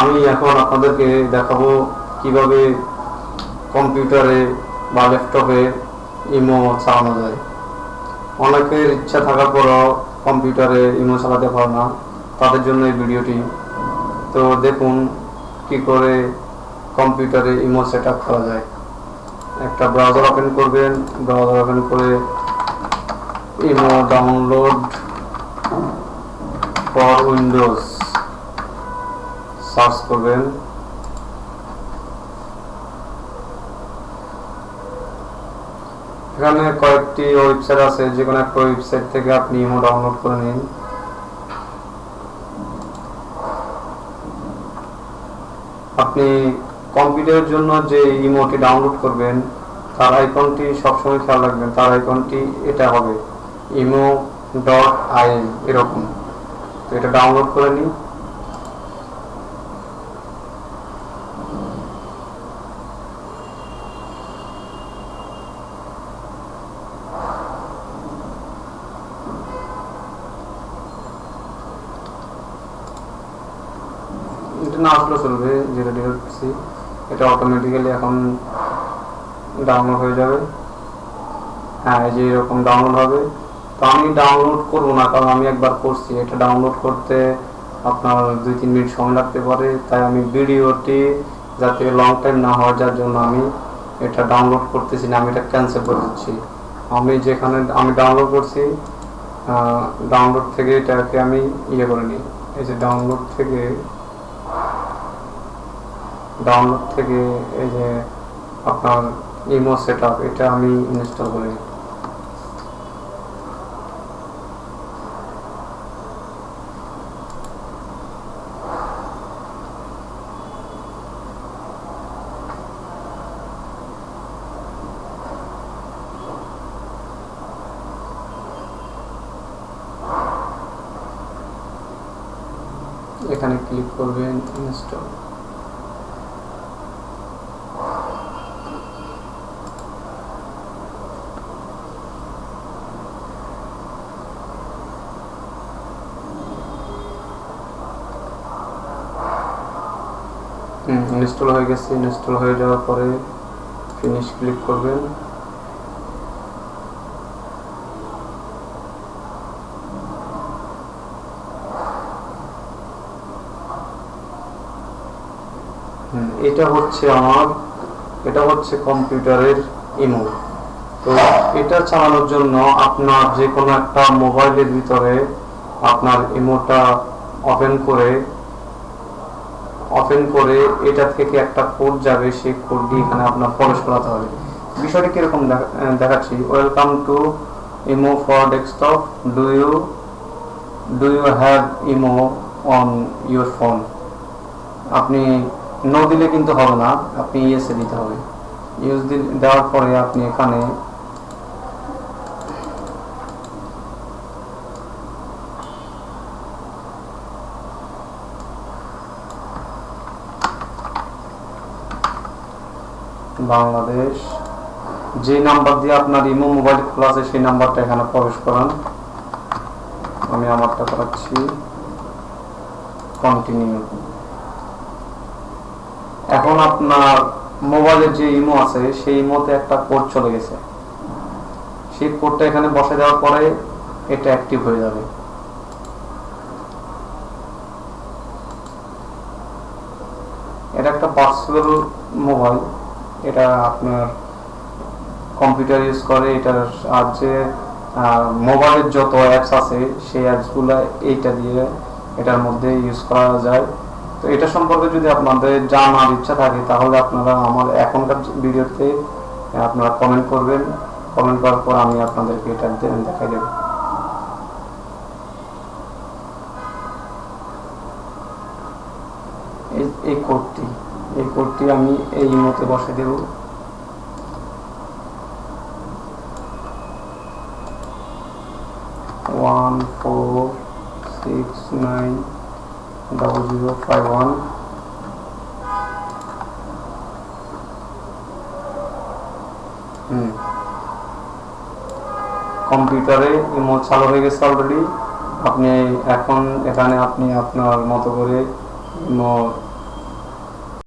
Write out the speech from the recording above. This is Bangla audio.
আমি এখন আপনাদেরকে দেখাবো কীভাবে কম্পিউটারে বা ল্যাপটপে ইমো চালানো যায়। অনেকের ইচ্ছা থাকার পরও কম্পিউটারে ইমো চালাতে পারে না, তাদের জন্য এই ভিডিওটি। তো দেখুন কি করে কম্পিউটারে ইমো সেট আপ করা যায়। একটা ব্রাউজার ওপেন করবেন, ব্রাউজার ওপেন করে imo download for windows. Search করবেন। এখানে কয়েকটি ওয়েবসাইট আছে যে কোনো একটা ওয়েবসাইট থেকে আপনি ইমো ডাউনলোড করে নিন। আপনি কম্পিউটারের জন্য যে ইমোটি ডাউনলোড করবেন, তার আইকনটি সবসময় খেয়াল রাখবেন, তার আইকনটি এটা হবে, ইমো ডট আইএন এরকম। তো এটা ডাউনলোড করে নিই এটা না আসলে চলবে যেটা ডিলিট করছি এটা অটোমেটিক্যালি এখন ডাউনলোড হয়ে যাবে। হ্যাঁ এই যে এরকম ডাউনলোড হবে। তো আমি ডাউনলোড করব না, কারণ আমি একবার করছি। এটা ডাউনলোড করতে আপনার দুই, তিন মিনিট সময় লাগতে পারে। তাই আমি ভিডিওটি যাতে লং টাইম না হওয়ার যার জন্য আমি এটা ডাউনলোড করতেছি না, আমি এটা ক্যান্সেল করে দিচ্ছি। আমি যেখানে, আমি ডাউনলোড করছি ডাউনলোড থেকে এটাকে আমি ইয়ে করে নিই। এই যে ডাউনলোড থেকে ডাউনলোড থেকে এই যে আপনার ইমো সেট এটা আমি ইনস্টল করি। এখানে ক্লিক করবেন ইনস্টল ইনস্টল হয়ে গেছে। ইনস্টল হয়ে যাওয়ার পরে ফিনিশ ক্লিক করবেন। এটা হচ্ছে আমার, এটা হচ্ছে কম্পিউটারের ইমো। তো এটা চালানোর জন্য আপনার যে কোনো একটা মোবাইলের ভিতরে আপনার ইমোটা ওপেন করে ওপেন করে এটা থেকে একটা কোড যাবে, সেই কোডটি এখানে আপনার প্রবেশ করাতে হবে। বিষয়টি কীরকম দেখাচ্ছি। Welcome to imo for desktop do you do you have imo on your phone আপনি নো দিলে কিন্তু হবে না, আপনি ইয়েসে দিতে হবে। ইউজ দেওয়ার পরে আপনি এখানে বাংলাদেশ। যে নাম্বার দিয়ে আপনার ইমো মোবাইল খোলা আছে, সেই নাম্বারটা এখানে প্রবেশ করান। আমি আমারটা করাচ্ছি। কন্টিনিউ এখন আপনার মোবাইলের যে ইমো আছে, সেই ইমোতে একটা কোড চলে গেছে। সেই কোডটা এখানে বসে দেওয়ার পরে এটা অ্যাক্টিভ হয়ে যাবে। এটা একটা পার্সোনাল মোবাইল এটা আপনার কম্পিউটার ইউজ করে, এটার আর যে মোবাইলের যত অ্যাপস আছে, সেই অ্যাপসগুলো এইটা দিয়ে এটার মধ্যে ইউজ করা যায়। তো এটা সম্পর্কে যদি আপনাদের জানার ইচ্ছা থাকে, তাহলে আপনারা আমার এখনকার ভিডিওতে আপনারা কমেন্ট করবেন। কমেন্ট করার পর আমি আপনাদেরকে এটা দেখাই দেব। এই কোডটি এই কোডটি আমি এই ইমোতে বসে দেব। One four six nine double zero five one. কম্পিউটারে ইমো চালু হয়ে গেছে অলরেডি আপনি এখন এখানে আপনি আপনার মতো করে ইমো